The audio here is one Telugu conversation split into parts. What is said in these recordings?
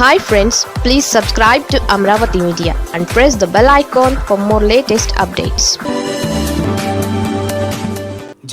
Hi friends please subscribe to Amaravati media and press the bell icon for more latest updates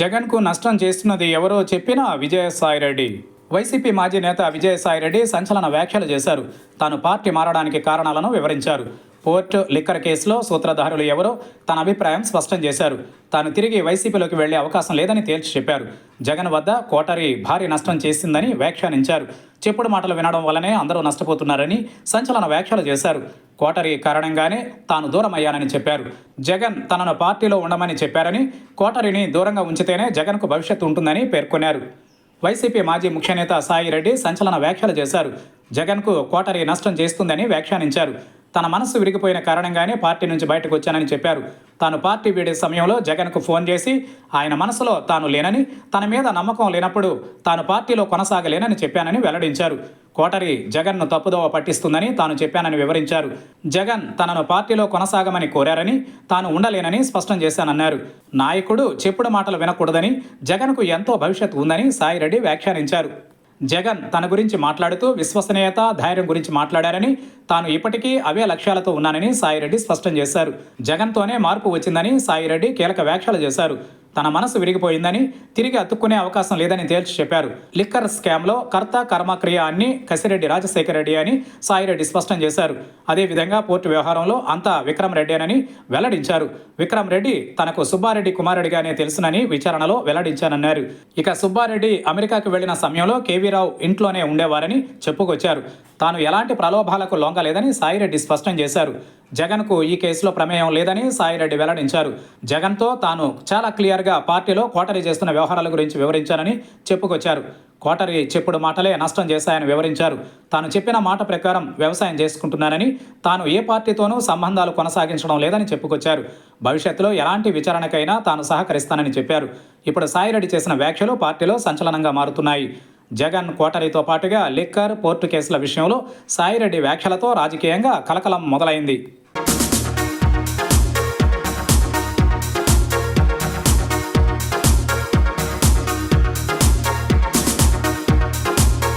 జగన్కు నష్టం చేస్తున్నది ఎవరో చెప్పినా విజయసాయిరెడ్డి వైసీపీ మాజీ నేత విజయసాయిరెడ్డి సంచలన వ్యాఖ్యలు చేశారు. తాను పార్టీ మారడానికి కారణాలను వివరించారు. కోర్టు లిక్కర్ కేసులో సూత్రధారులు ఎవరో తన అభిప్రాయం స్పష్టం చేశారు. తాను తిరిగి వైసీపీలోకి వెళ్ళే అవకాశం లేదని తేల్చి చెప్పారు. జగన్ వద్ద కోటరీ భారీ నష్టం చేసిందని వ్యాఖ్యానించారు. చెప్పుడు మాటలు వినడం వల్లనే అందరూ నష్టపోతున్నారని సంచలన వ్యాఖ్యలు చేశారు. కోటరీ కారణంగానే తాను దూరం అయ్యానని చెప్పారు. జగన్ తనను పార్టీలో ఉండమని చెప్పారని కోటరిని దూరంగా ఉంచితేనే జగన్కు భవిష్యత్తు ఉంటుందని పేర్కొన్నారు. వైసీపీ మాజీ ముఖ్యనేత సాయిరెడ్డి సంచలన వ్యాఖ్యలు చేశారు. జగన్కు కోటరీ నష్టం చేస్తుందని వ్యాఖ్యానించారు. తన మనస్సు విరిగిపోయిన కారణంగానే పార్టీ నుంచి బయటకు వచ్చానని చెప్పారు. తాను పార్టీ వీడే సమయంలో జగన్కు ఫోన్ చేసి ఆయన మనసులో తాను లేనని తన మీద నమ్మకం లేనప్పుడు తాను పార్టీలో కొనసాగలేనని చెప్పానని వెల్లడించారు. కోటరి జగన్ను తప్పుదోవ పట్టిస్తుందని తాను చెప్పానని వివరించారు. జగన్ తనను పార్టీలో కొనసాగమని కోరారని తాను ఉండలేనని స్పష్టం చేశానన్నారు. నాయకుడు చెప్పుడు మాటలు వినకూడదని జగన్కు ఎంతో భవిష్యత్తు ఉందని సాయిరెడ్డి వ్యాఖ్యానించారు. జగన్ తన గురించి మాట్లాడుతూ విశ్వసనీయత ధైర్యం గురించి మాట్లాడారని తాను ఇప్పటికీ అవే లక్ష్యాలతో ఉన్నానని సాయిరెడ్డి స్పష్టం చేశారు. జగన్తోనే మార్పు వచ్చిందని సాయిరెడ్డి కీలక వ్యాఖ్యలు చేశారు. తన మనసు విరిగిపోయిందని తిరిగి అతుక్కునే అవకాశం లేదని తేల్చి చెప్పారు. లిక్కర్ స్కామ్లో కర్త కర్మక్రియ అన్ని కసిరెడ్డి రాజశేఖర రెడ్డి అని సాయిరెడ్డి స్పష్టం చేశారు. అదేవిధంగా పోర్టు వ్యవహారంలో అంతా విక్రమ్ రెడ్డేనని వెల్లడించారు. విక్రమ్ రెడ్డి తనకు సుబ్బారెడ్డి కుమారుడిగానే తెలుసునని విచారణలో వెల్లడించానన్నారు. ఇక సుబ్బారెడ్డి అమెరికాకు వెళ్ళిన సమయంలో కేవీ రావు ఇంట్లోనే ఉండేవారని చెప్పుకొచ్చారు. తాను ఎలాంటి ప్రలోభాలకు లొంగలేదని సాయిరెడ్డి స్పష్టం చేశారు. జగన్కు ఈ కేసులో ప్రమేయం లేదని సాయిరెడ్డి వెల్లడించారు. జగన్తో తాను చాలా క్లియర్గా పార్టీలో కోటరీ చేస్తున్న వ్యవహారాల గురించి వివరించానని చెప్పుకొచ్చారు. కోటరీ చెప్పుడు మాటలే నష్టం చేశాయని వివరించారు. తాను చెప్పిన మాట ప్రకారం వ్యవసాయం చేసుకుంటున్నానని తాను ఏ పార్టీతోనూ సంబంధాలు కొనసాగించడం లేదని చెప్పుకొచ్చారు. భవిష్యత్తులో ఎలాంటి విచారణకైనా తాను సహకరిస్తానని చెప్పారు. ఇప్పుడు సాయిరెడ్డి చేసిన వ్యాఖ్యలు పార్టీలో సంచలనంగా మారుతున్నాయి. జగన్ కోటరీతో పాటుగా లిక్కర్ పోర్టు కేసుల విషయంలో సాయిరెడ్డి వ్యాఖ్యలతో రాజకీయంగా కలకలం మొదలైంది.